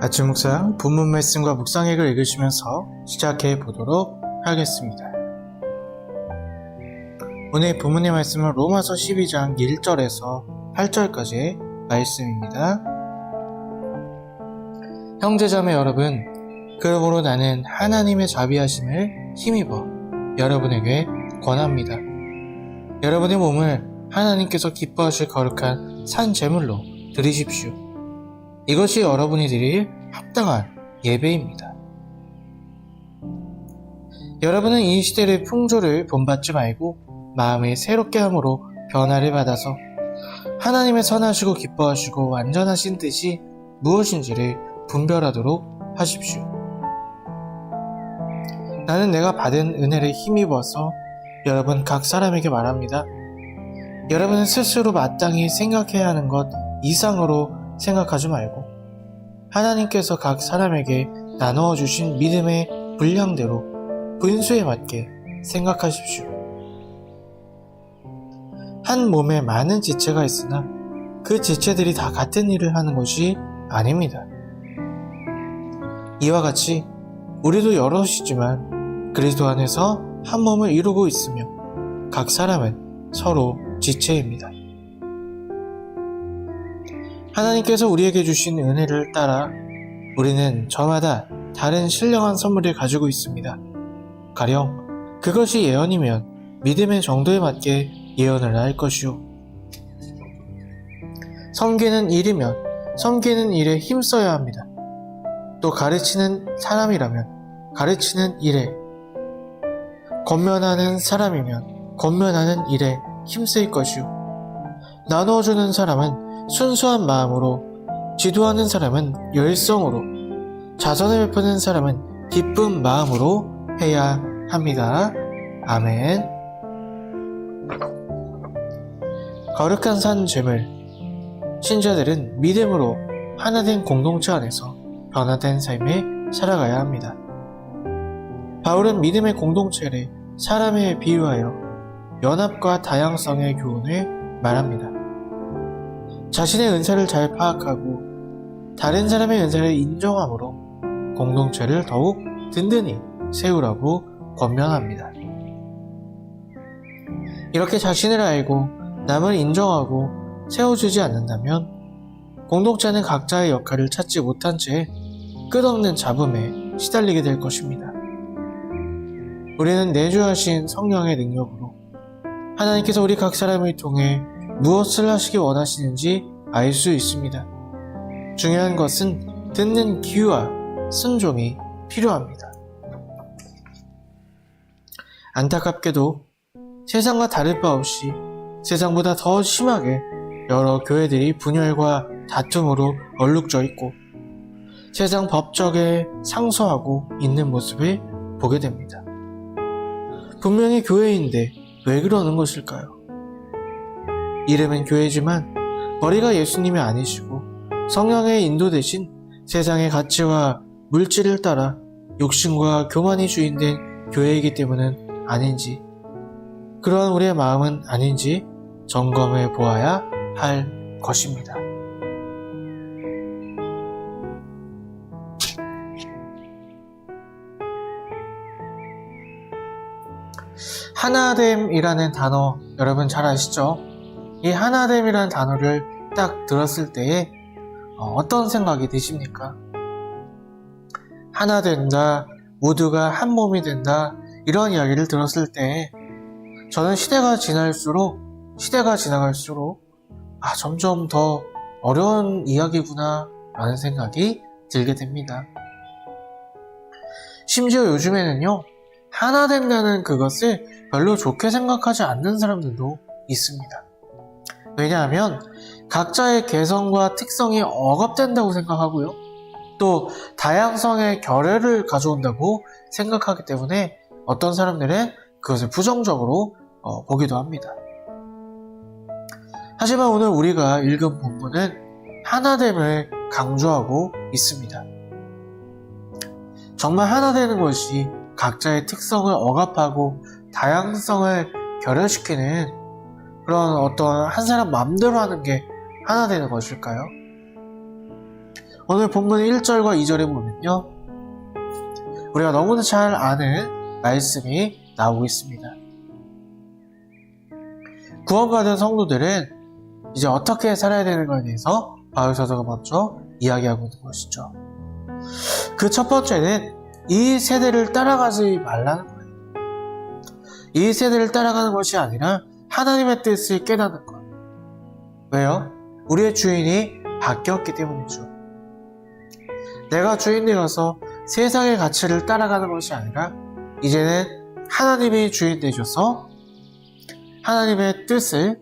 아침 묵상 본문 말씀과 묵상액을 읽으시면서 시작해 보도록 하겠습니다. 오늘 본문의 말씀은 로마서 12장 1절에서 8절까지의 말씀입니다. 형제자매 여러분, 그러므로 나는 하나님의 자비하심을 힘입어 여러분에게 권합니다. 여러분의 몸을 하나님께서 기뻐하실 거룩한 산 제물로 드리십시오. 이것이 여러분이 드릴 합당한 예배입니다. 여러분은 이 시대의 풍조를 본받지 말고 마음을 새롭게 함으로 변화를 받아서 하나님의 선하시고 기뻐하시고 완전하신 뜻이 무엇인지를 분별하도록 하십시오. 나는 내가 받은 은혜를 힘입어서 여러분 각 사람에게 말합니다. 여러분은 스스로 마땅히 생각해야 하는 것 이상으로 생각하지 말고 하나님께서 각 사람에게 나누어 주신 믿음의 분량대로 분수에 맞게 생각하십시오. 한 몸에 많은 지체가 있으나 그 지체들이 다 같은 일을 하는 것이 아닙니다. 이와 같이 우리도 여럿이지만 그리스도 안에서 한 몸을 이루고 있으며 각 사람은 서로 지체입니다. 하나님께서 우리에게 주신 은혜를 따라 우리는 저마다 다른 신령한 선물을 가지고 있습니다. 가령 그것이 예언이면 믿음의 정도에 맞게 예언을 할 것이요. 섬기는 일이면 섬기는 일에 힘써야 합니다. 또 가르치는 사람이라면 가르치는 일에 권면하는 사람이면 권면하는 일에 힘쓸 것이요. 나누어주는 사람은 순수한 마음으로, 지도하는 사람은 열성으로, 자선을 베푸는 사람은 기쁜 마음으로 해야 합니다. 아멘. 거룩한 산 죄물. 신자들은 믿음으로 하나된 공동체 안에서 변화된 삶을 살아가야 합니다. 바울은 믿음의 공동체를 사람에 비유하여 연합과 다양성의 교훈을 말합니다. 자신의 은사를 잘 파악하고 다른 사람의 은사를 인정함으로 공동체를 더욱 든든히 세우라고 권면합니다. 이렇게 자신을 알고 남을 인정하고 세워주지 않는다면 공동체는 각자의 역할을 찾지 못한 채 끝없는 잡음에 시달리게 될 것입니다. 우리는 내주하신 성령의 능력으로 하나님께서 우리 각 사람을 통해 무엇을 하시기 원하시는지 알 수 있습니다. 중요한 것은 듣는 귀와 순종이 필요합니다. 안타깝게도 세상과 다를 바 없이 세상보다 더 심하게 여러 교회들이 분열과 다툼으로 얼룩져 있고 세상 법적에 상소하고 있는 모습을 보게 됩니다. 분명히 교회인데 왜 그러는 것일까요? 이름은 교회지만 머리가 예수님이 아니시고 성령의 인도 대신 세상의 가치와 물질을 따라 욕심과 교만이 주인된 교회이기 때문은 아닌지 그러한 우리의 마음은 아닌지 점검해 보아야 할 것입니다. 하나됨이라는 단어 여러분 잘 아시죠? 이 하나됨이라는 단어를 딱 들었을 때에 어, 어떤 생각이 드십니까? 하나 된다, 모두가 한 몸이 된다, 이런 이야기를 들었을 때 저는 시대가 지날수록, 시대가 지나갈수록, 아, 점점 더 어려운 이야기구나, 라는 생각이 들게 됩니다. 심지어 요즘에는요, 하나 된다는 그것을 별로 좋게 생각하지 않는 사람들도 있습니다. 왜냐하면 각자의 개성과 특성이 억압된다고 생각하고요. 또 다양성의 결여를 가져온다고 생각하기 때문에 어떤 사람들은 그것을 부정적으로 어, 보기도 합니다. 하지만 오늘 우리가 읽은 본문은 하나됨을 강조하고 있습니다. 정말 하나 되는 것이 각자의 특성을 억압하고 다양성을 결여시키는 그런 어떤 한 사람 마음대로 하는 게 하나 되는 것일까요? 오늘 본문 1절과 2절에 보면요. 우리가 너무나 잘 아는 말씀이 나오고 있습니다. 구원받은 성도들은 이제 어떻게 살아야 되는 것에 대해서 바울 사도가 먼저 이야기하고 있는 것이죠. 그 첫 번째는 이 세대를 따라가지 말라는 거예요. 이 세대를 따라가는 것이 아니라 하나님의 뜻을 깨닫는 것. 왜요? 우리의 주인이 바뀌었기 때문이죠. 내가 주인 되어서 세상의 가치를 따라가는 것이 아니라 이제는 하나님이 주인 되셔서 하나님의 뜻을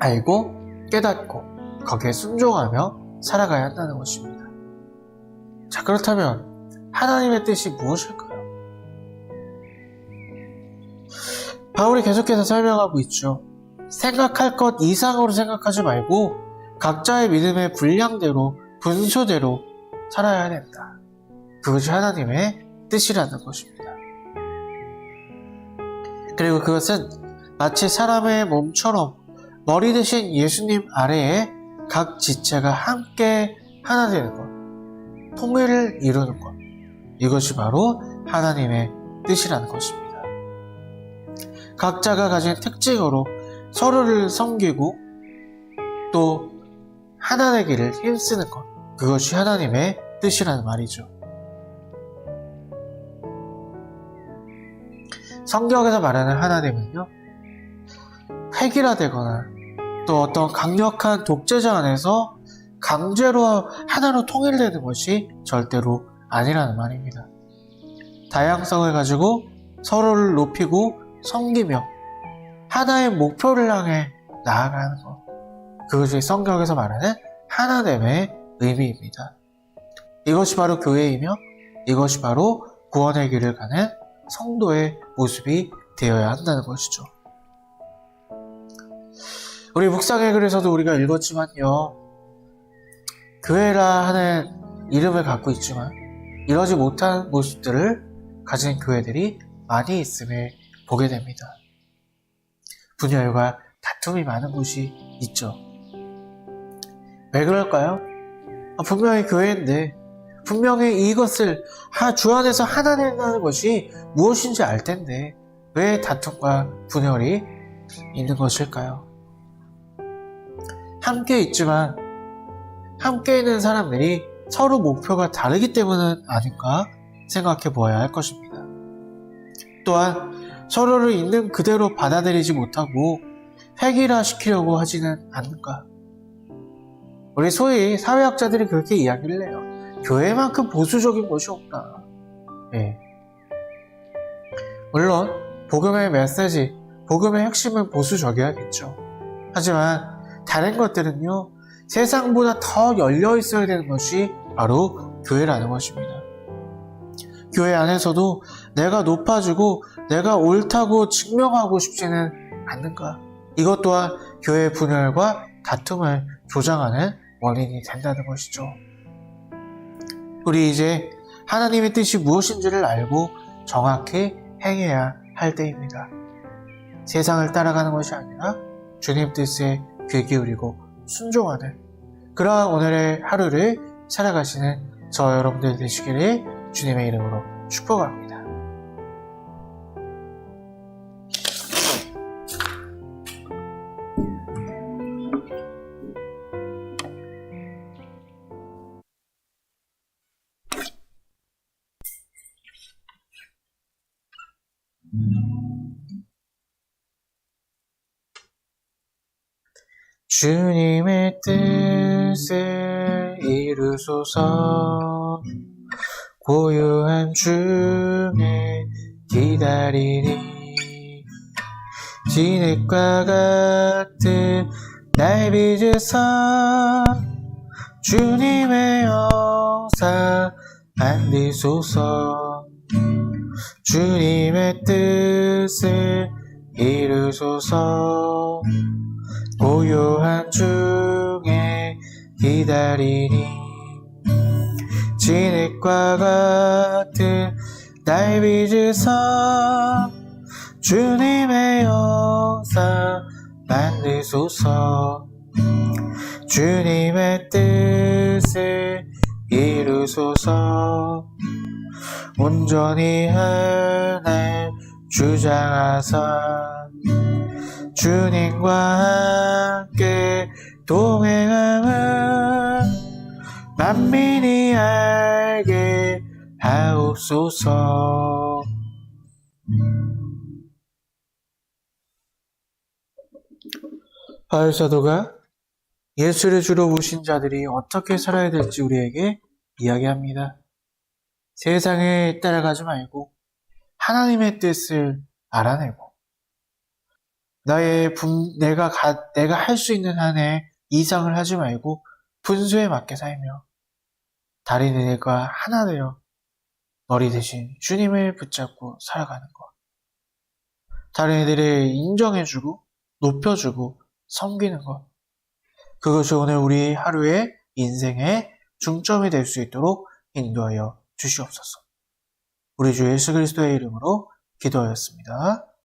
알고 깨닫고 거기에 순종하며 살아가야 한다는 것입니다. 자, 그렇다면 하나님의 뜻이 무엇일까요? 바울이 계속해서 설명하고 있죠. 생각할 것 이상으로 생각하지 말고 각자의 믿음의 분량대로 분수대로 살아야 된다. 그것이 하나님의 뜻이라는 것입니다. 그리고 그것은 마치 사람의 몸처럼 머리 대신 예수님 아래에 각 지체가 함께 하나 되는 것, 통일을 이루는 것. 이것이 바로 하나님의 뜻이라는 것입니다. 각자가 가진 특징으로 서로를 섬기고 또 하나 되기를 힘쓰는 것. 그것이 하나님의 뜻이라는 말이죠. 성경에서 말하는 하나님은요, 획일화되거나 또 어떤 강력한 독재자 안에서 강제로 하나로 통일되는 것이 절대로 아니라는 말입니다. 다양성을 가지고 서로를 높이고 섬기며 하나의 목표를 향해 나아가는 것. 그것이 성경에서 말하는 하나됨의 의미입니다. 이것이 바로 교회이며 이것이 바로 구원의 길을 가는 성도의 모습이 되어야 한다는 것이죠. 우리 묵상의 글에서도 우리가 읽었지만요. 교회라 하는 이름을 갖고 있지만 이러지 못한 모습들을 가진 교회들이 많이 있음을 보게 됩니다. 분열과 다툼이 많은 곳이 있죠. 왜 그럴까요? 아, 분명히 교회인데 분명히 이것을 하- 주 안에서 하나 된다는 것이 무엇인지 알 텐데 왜 다툼과 분열이 있는 것일까요? 함께 있지만 함께 있는 사람들이 서로 목표가 다르기 때문은 아닌가 생각해 보아야 할 것입니다. 또한 서로를 있는 그대로 받아들이지 못하고 획일화 시키려고 하지는 않는가. 우리 소위 사회학자들이 그렇게 이야기를 해요. 교회만큼 보수적인 것이 없다. 예. 물론 복음의 메시지, 복음의 핵심은 보수적이야겠죠. 하지만 다른 것들은요, 세상보다 더 열려 있어야 되는 것이 바로 교회라는 것입니다. 교회 안에서도 내가 높아지고 내가 옳다고 증명하고 싶지는 않는가. 이것 또한 교회 분열과 다툼을 조장하는 원인이 된다는 것이죠. 우리 이제 하나님의 뜻이 무엇인지를 알고 정확히 행해야 할 때입니다. 세상을 따라가는 것이 아니라 주님 뜻에 귀 기울이고 순종하는 그러한 오늘의 하루를 살아가시는 저 여러분들 되시기를 주님의 이름으로 축복합니다. 주님의 뜻을 이루소서. 고요한 중에 기다리니 진액과 같은 날 빚으사 주님의 영사 만드소서. 주님의 뜻을 이루소서 고요한 중에 기다리니 진액과 같은 날 빚으사 주님의 영사 만드소서. 주님의 뜻 뜻을 이루소서. 온전히 하늘 주장하사 주님과 함께 동행함을 만민이 알게 하옵소서 바울 사도가 예수를 주로 모신 자들이 어떻게 살아야 될지 우리에게 이야기합니다. 세상에 따라가지 말고 하나님의 뜻을 알아내고 나의 분, 내가 가, 내가 할 수 있는 한에 이상을 하지 말고 분수에 맞게 살며 이들과 하나 되어 머리 대신 주님을 붙잡고 살아가는 것. 다른 이들을 인정해주고 높여주고 섬기는 것. 그것이 오늘 우리 하루의 인생의 중점이 될 수 있도록 인도하여 주시옵소서. 우리 주 예수 그리스도의 이름으로 기도하였습니다.